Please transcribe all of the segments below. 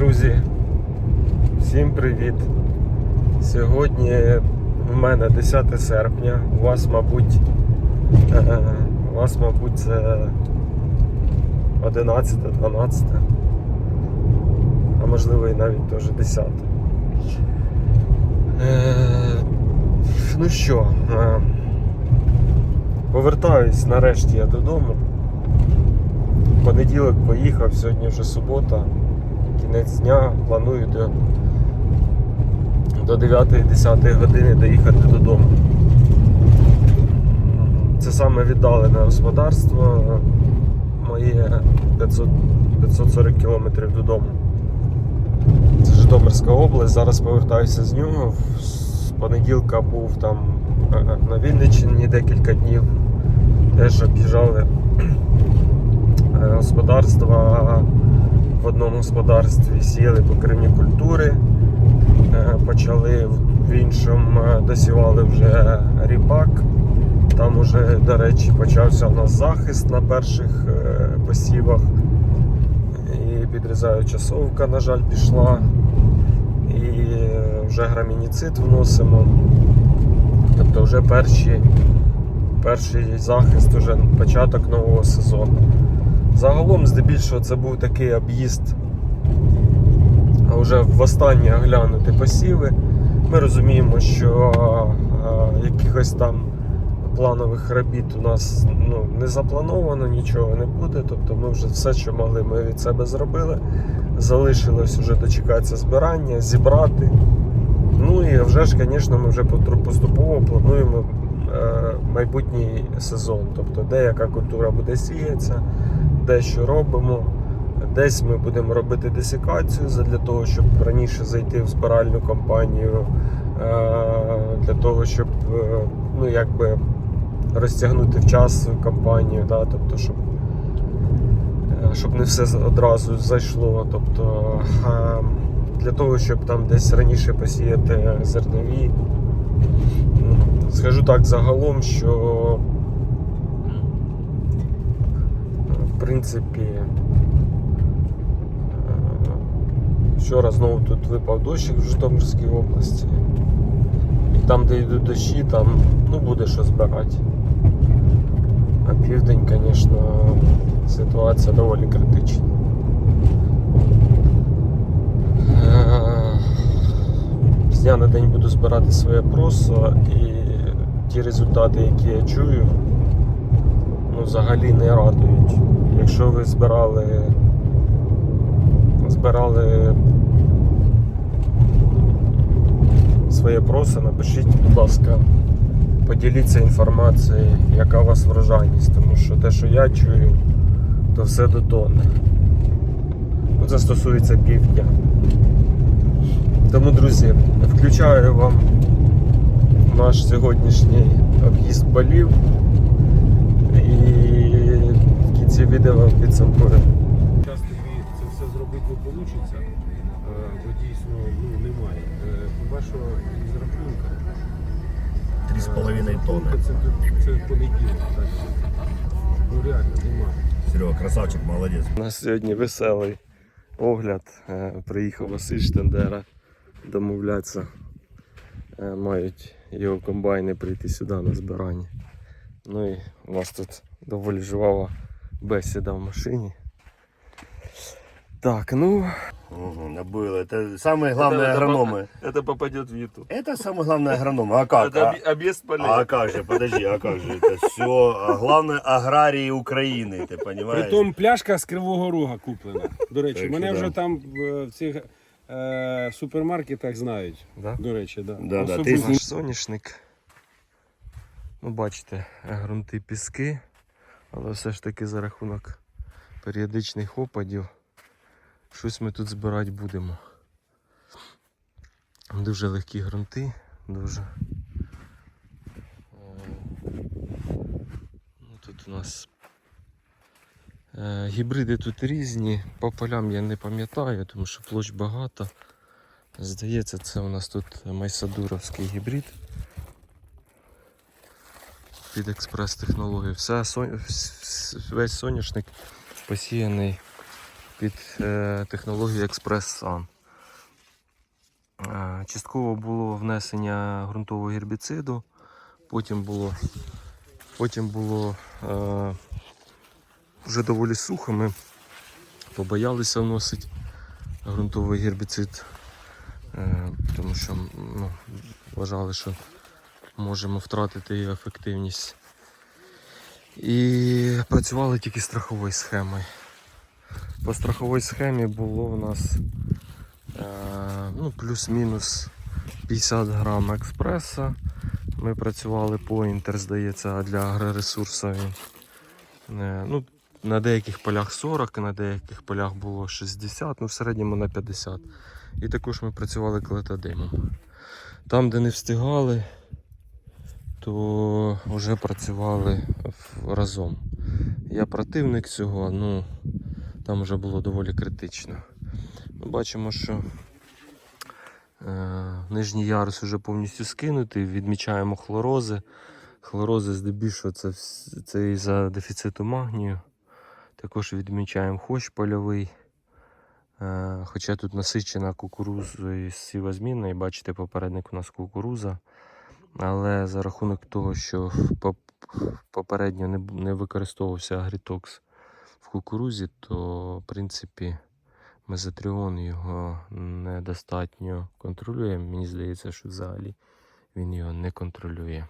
Друзі, всім привіт! Сьогодні в мене 10 серпня, у вас, мабуть, у вас, мабуть, це 11, 12, а можливо і навіть теж 10. Е, Ну що, повертаюсь нарешті я додому. Понеділок поїхав, сьогодні вже субота, кінець дня, планую до, до 9-10 години доїхати додому. Це саме віддалене господарство, моє 500, 540 кілометрів додому. Це Житомирська область, зараз повертаюся з нього. З понеділка був там е, на Вінниччині декілька днів. Теж об'їжджали е, господарства. В одному господарстві сіяли покривні культури, е, почали в іншому е, досівали вже ріпак. Там уже, до речі, почався у нас захист на перших е, посівах. І підрізаюча совка, на жаль, пішла. І вже грамініцид вносимо. Тобто вже перші, перший захист, вже початок нового сезону. Загалом, здебільшого, це був такий об'їзд. А вже востаннє оглянути посіви. Ми розуміємо, що якихось там планових робіт у нас ну, не заплановано, нічого не буде. Тобто ми вже все, що могли, ми від себе зробили. Залишилось вже дочекатися збирання, зібрати. Ну і вже ж, звісно, ми вже поступово плануємо е, майбутній сезон. Тобто, де яка культура буде сіятися, де що робимо. Десь ми будемо робити десикацію для того, щоб раніше зайти в збиральну кампанію, е, для того, щоб е, ну, якби розтягнути в час кампанію, да? тобто, щоб, е, щоб не все одразу зайшло. Тобто, для того, щоб там десь раніше посіяти зернові. Скажу так загалом, що е, в принципі е, вчора знову тут випав дощик в Житомирській області. І там, де йдуть дощі, там ну, буде що збирати. А південь, звісно, ситуація доволі критична. Е, З дня на день буду збирати своє просо і ті результати, які я чую, ну, взагалі не радують. Якщо ви збирали, збирали своє просо, напишіть, будь ласка, поділіться інформацією, яка у вас врожайність, тому що те, що я чую, то все до. Ну, Це стосується півдня. Тому, друзі, включаю вам наш сьогоднішній об'їзд полів і в кінці відео підсумкую. Зараз тобі це все зробити не вийде, бо дійсно ну, немає. Е, Хіба що із рахунка. Три з половиною тонни. Це, це понеділок. Так. Ну реально немає. Серега, красавчик, молодець. У нас сьогодні веселий огляд. Е, Приїхав Василь Штендера домовлятися. Е, Мають його комбайни прийти сюди на збирання. Ну і у нас тут доволі жвава бесіда в машині. Так, ну. Угу, набили. Это самые главные агрономы. Это попадет в YouTube. Это самые главные агрономы. А как? Это А, объ- объезд полей. а как же, подожди, а как же? Это все главные аграрии України, ти понимаешь? Притом пляшка з Кривого Рога куплена. До речі, Так що мене да. вже там в, в цих е, супермаркетах знають. Да? До речі, да. Да, да, Особливо- ти Наш соняшник. Ну, бачите, ґрунти піски, але все ж таки за рахунок періодичних опадів щось ми тут збирати будемо. Дуже легкі ґрунти, дуже. Ну, тут у нас е, гібриди тут різні, по полям я не пам'ятаю, тому що площ багато. Здається, це у нас тут майсадуровський гібрид. Під експрес-технологію. Весь соняшник посіяний під е, технологію експрес-сан. Е, Частково було внесення ґрунтового гербіциду, потім було, потім було е, вже доволі сухо. Ми побоялися вносити ґрунтовий гербіцид, е, тому що ну, вважали, що можемо втратити її ефективність. І працювали тільки страховою схемою. По страховій схемі було у нас е, ну, плюс-мінус 50 грам експреса. Ми працювали по інтер, здається, для агроресурсу е, ну, на деяких полях 40, на деяких полях було 60, ну в середньому на 50. І також ми працювали клетодимом. Там, де не встигали, то вже працювали разом. Я противник цього, ну там вже було доволі критично. Ми бачимо, що е, нижній ярус вже повністю скинутий, відмічаємо хлорози. Хлорози здебільшого це, це із-за дефіциту магнію. Також відмічаємо хощ польовий. Е, Хоча тут насичена кукурузою сівозмінна, і бачите, попередник у нас кукуруза. Але за рахунок того, що попередньо не, використовувався агрітокс в кукурузі, то в принципі мезотріон його недостатньо контролює. Мені здається, що взагалі він його не контролює.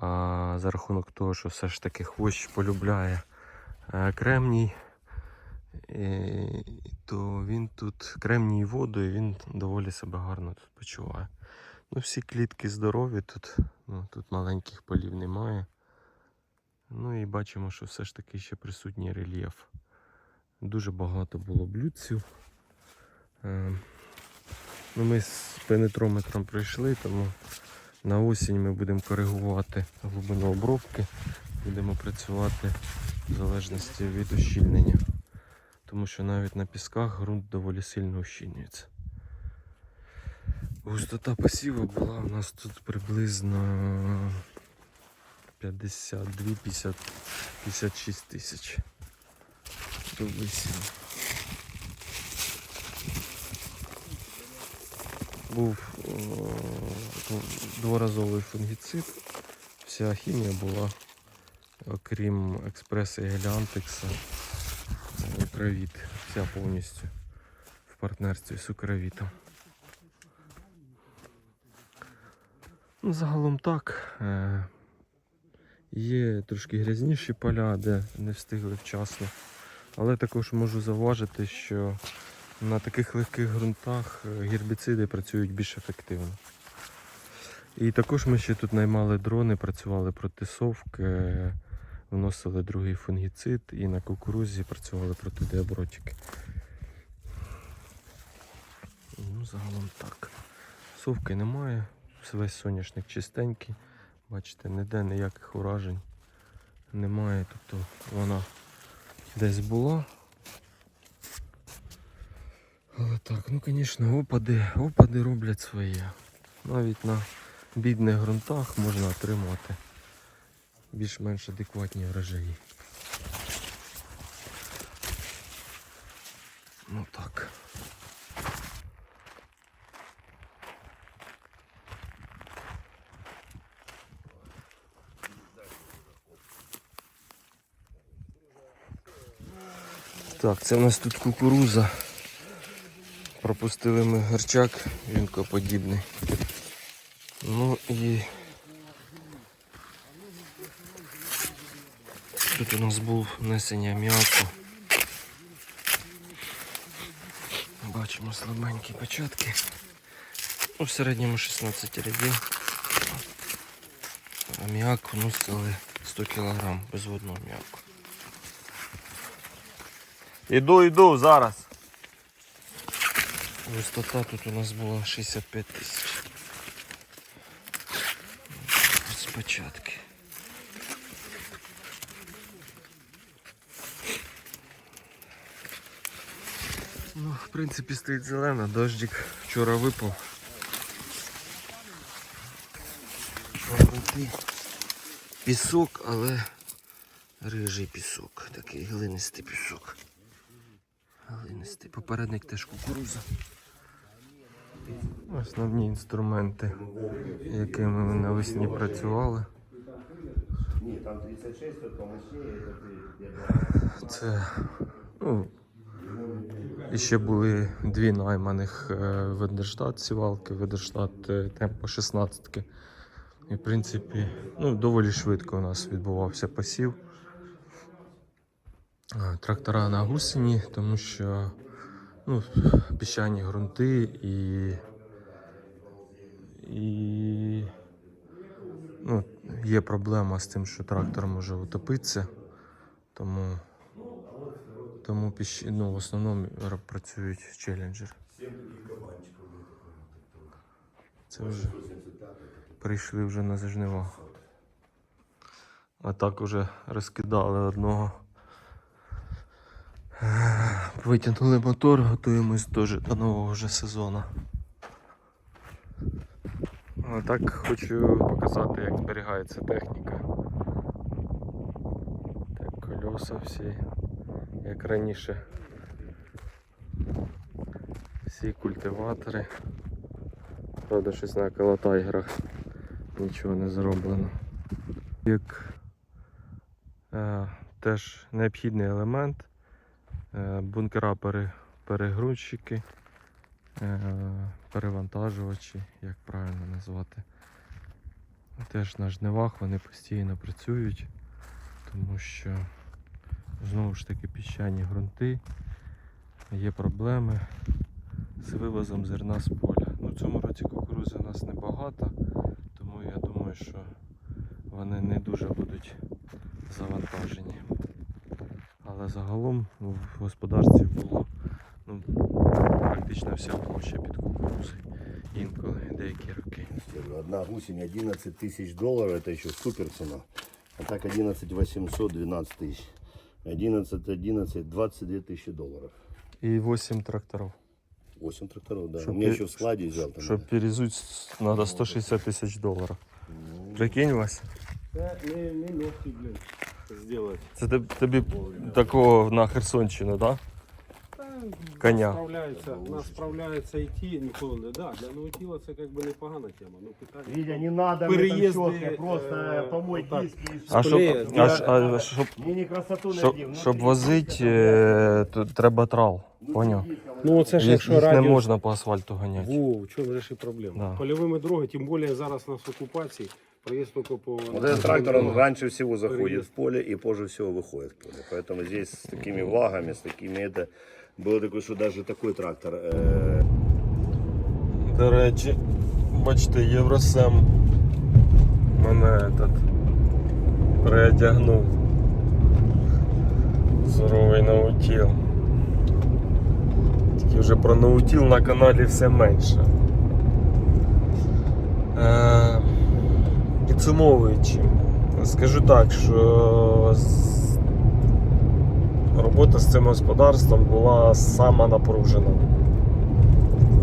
А за рахунок того, що все ж таки хвощ полюбляє е, кремній, е, то він тут кремній і він доволі себе гарно тут почуває. Ну, всі клітки здорові, тут, ну, тут маленьких полів немає. Ну і бачимо, що все ж таки ще присутній рельєф. Дуже багато було блюдців. Е, Ну, ми з пенетрометром пройшли, тому на осінь ми будемо коригувати глибину обробки, будемо працювати в залежності від ущільнення. Тому що навіть на пісках ґрунт доволі сильно ущільнюється. Густота посіву була у нас тут приблизно 52-56 тисяч. До висіву. Був о, дворазовий фунгіцид. Вся хімія була, окрім експреса і геліантекса, укровіт. Вся повністю в партнерстві з укровітом. Ну, загалом так. Е, Є трошки грязніші поля, де не встигли вчасно. Але також можу зауважити, що на таких легких ґрунтах е, гербіциди працюють більш ефективно. І також ми ще тут наймали дрони, працювали проти совки, е, вносили другий фунгіцид і на кукурузі працювали проти диабротики. Ну, загалом так. Совки немає, весь соняшник чистенький. Бачите, ніде ніяких уражень немає. Тобто вона десь була. Але так, ну звісно, опади, опади роблять своє. Навіть на бідних ґрунтах можна отримати більш-менш адекватні врожаї. Ну так. Так, це в нас тут кукуруза. Пропустили ми гарчак, він подібний. Ну і тут у нас був внесення аміаку. Бачимо слабенькі початки. Ну, в середньому 16 рядів. Аміак вносили 100 кг безводного аміаку. Іду, іду зараз. Висота тут у нас була 65 тисяч. Ось початки. Ну, в принципі, стоїть зелена, дощик вчора випав. Пісок, але рижий пісок, такий глинистий пісок. Глинистий попередник теж кукуруза. Основні інструменти, якими ми навесні працювали. Ні, там 36 тут помощнее, це ну, і ще були дві найманих е, Ведерштат сівалки, Ведерштат е, Темпо 16. І в принципі, ну, доволі швидко у нас відбувався посів. Трактора на гусені, тому що ну, піщані ґрунти і, і ну, є проблема з тим, що трактор може утопитися. Тому тому піщ... ну, в основному працюють челленджер. Це вже прийшли вже на зажнива. А так уже розкидали одного. Витягнули мотор, готуємось теж до нового вже сезону. А так хочу показати, як зберігається техніка. Так, колеса всі, як раніше. Всі культиватори. Правда, щось на колотайграх нічого не зроблено. Як е, теж необхідний елемент. Е, бункера перегрузчики, е, перевантажувачі, як правильно назвати. Теж на жнивах вони постійно працюють, тому що знову ж таки піщані ґрунти, є проблеми з вивозом зерна з поля. Ну, в цьому році кукурузи у нас небагато, тому я думаю, що вони не дуже будуть завантажені. Але загалом в господарстві було ну, практично вся площа під кукурузою. Інколи деякі роки. Одна гусень 11 тысяч долларов, это еще супер цена. А так 11 800, 12 тысяч. 11, 11, 22 тысячи долларов. І 8 тракторів. 8 тракторов, да. Чтоб У меня пе- еще в складе взял. Там, Щоб перезуть, треба 160 тисяч доларів. Прикинь, Вась? Це не, не легкий, блін, зробити. Це теб- тобі такого на Херсонщину, так? Коня. Справляється, нас справляється йти, ніколи не да. Для наутіла це якби непогана тема. Ну, питання. Видя, не надо Переезды, в этом четко, просто э, помой вот так. диски и А всё. щоб, Склеїть, а, да. ж- а, щоб, Мне не красоту щоб, найди, внутри щоб диска возити, там, е, то треба трал. внутри Поняв? диска вот Ну, оце ж Їх, якщо їх не радіус... можна по асфальту ганяти. Во, в чому ж і проблема. Да. Польовими дороги, тим більше зараз у нас окупації, проїзд тільки по... Вот этот трактор, он раньше всего заходит Переезд. в поле и позже всего выходит в поле. Поэтому здесь с такими вагами, с такими это... Было такое, что даже такой трактор... э, До речі, бачите, Євросем мене этот, переодягнув. Суровий наутіл. Тільки вже про наутіл на каналі все менше. Е, підсумовуючи, скажу так, що робота з цим господарством була сама напружена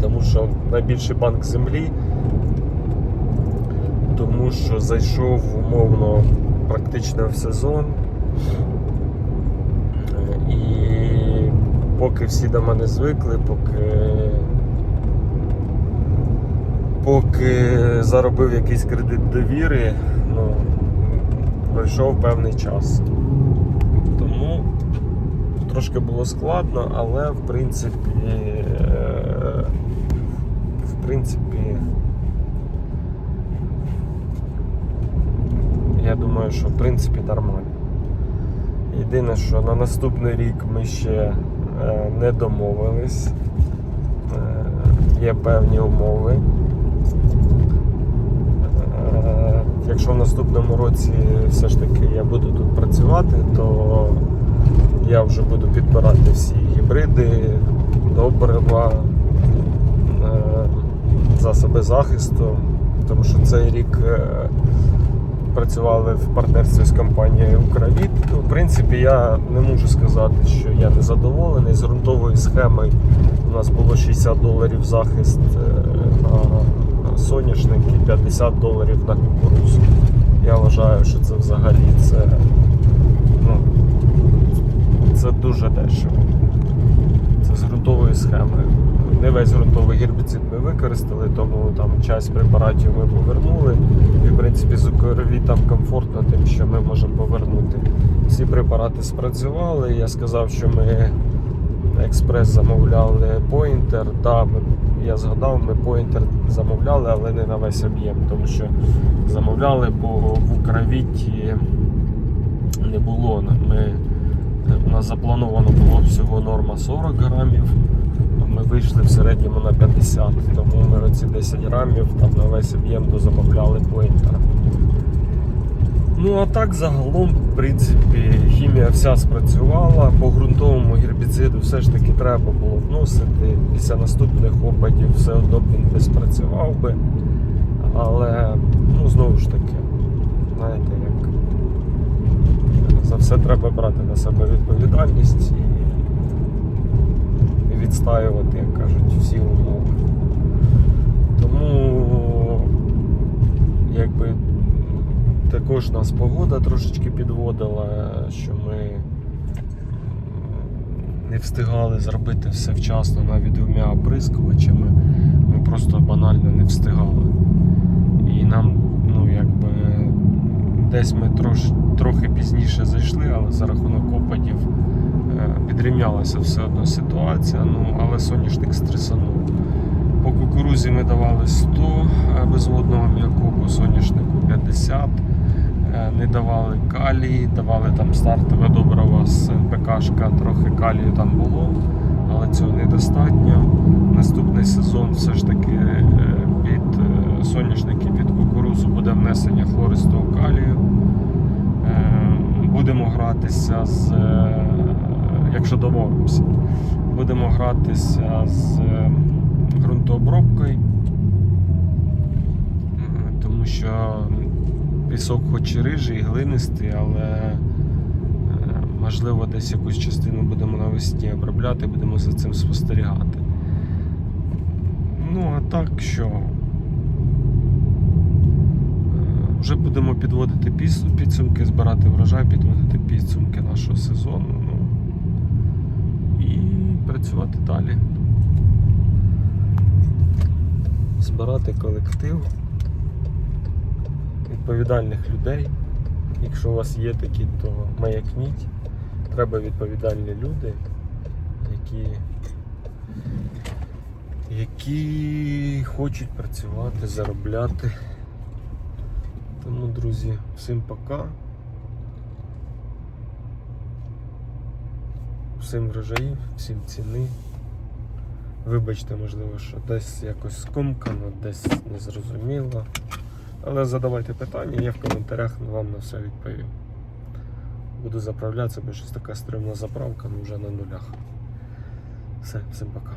тому що найбільший банк землі, тому що зайшов умовно практично в сезон. І поки всі до мене звикли, поки, поки заробив якийсь кредит довіри, ну, пройшов певний час. Тому трошки було складно, але в принципі, е, в принципі, я думаю, що в принципі нормально. Єдине, що на наступний рік ми ще е, не домовились. Е, Є певні умови. Е, Якщо в наступному році все ж таки я буду тут працювати, то я вже буду підбирати всі гібриди, добрива, е, засоби захисту, тому що цей рік е, працювали в партнерстві з компанією Укравіт. Ну, В принципі, я не можу сказати, що я не задоволений. З ґрунтової схеми у нас було 60 доларів захист е, на соняшник і 50 доларів на кукурузу. Я вважаю, що це взагалі це, ну, це дуже дешево. Це з ґрунтової схеми. Не весь ґрунтовий гербіцид ми використали, тому там часть препаратів ми повернули. І в принципі зукрові там комфортно тим, що ми можемо повернути. Всі препарати спрацювали. Я сказав, що ми експрес замовляли поінтер. Да, ми, я згадав, ми поінтер замовляли, але не на весь об'єм, тому що замовляли, бо в Укравіті не було. Ми, у нас заплановано було всього норма 40 грамів. Ми вийшли в середньому на 50, тому ми оці 10 грамів там на весь об'єм дозамовляли поінтера. Ну а так загалом, в принципі, хімія вся спрацювала. По ґрунтовому гербіциду все ж таки треба було вносити. Після наступних опадів все одно б він би спрацював би. Але ну знову ж таки, знаєте, як за все треба брати на себе відповідальність і відстаювати, як кажуть, всі умови. Тому якби також нас погода трошечки підводила, що ми не встигали зробити все вчасно навіть двома оприскувачами. Ми просто банально не встигали. І нам, ну якби, десь ми трош, трохи пізніше зайшли, але за рахунок опадів е, підрівнялася все одно ситуація. Ну, але соняшник стресанув. По кукурузі ми давали 100 е, безводного м'якоку, соняшнику 50. Е, Не давали калій, давали там стартове добриво з НПКшка, трохи калію там було, але цього недостатньо. Наступний сезон все ж таки е, під е, соняшники, під кукурузу буде внесення хлористого калію. Будемо гратися з, якщо домовимося, будемо гратися з ґрунтообробкою, тому що пісок хоч і рижий, і глинистий, але е, можливо десь якусь частину будемо навесні обробляти, будемо за цим спостерігати. Ну, а так що. е, Вже будемо підводити підсумки, збирати врожай, підводити підсумки нашого сезону. Ну, і працювати далі. Збирати колектив відповідальних людей. Якщо у вас є такі, то маякніть. Треба відповідальні люди, які, які хочуть працювати, заробляти. Тому, друзі, всім пока. Всім врожаїв, всім ціни. Вибачте, можливо, що десь якось скомкано, десь незрозуміло. Але задавайте питання, я в коментарях вам на все відповім. Буду заправлятися, бо щось така стримна заправка, ну вже на нулях. Все, всім пока.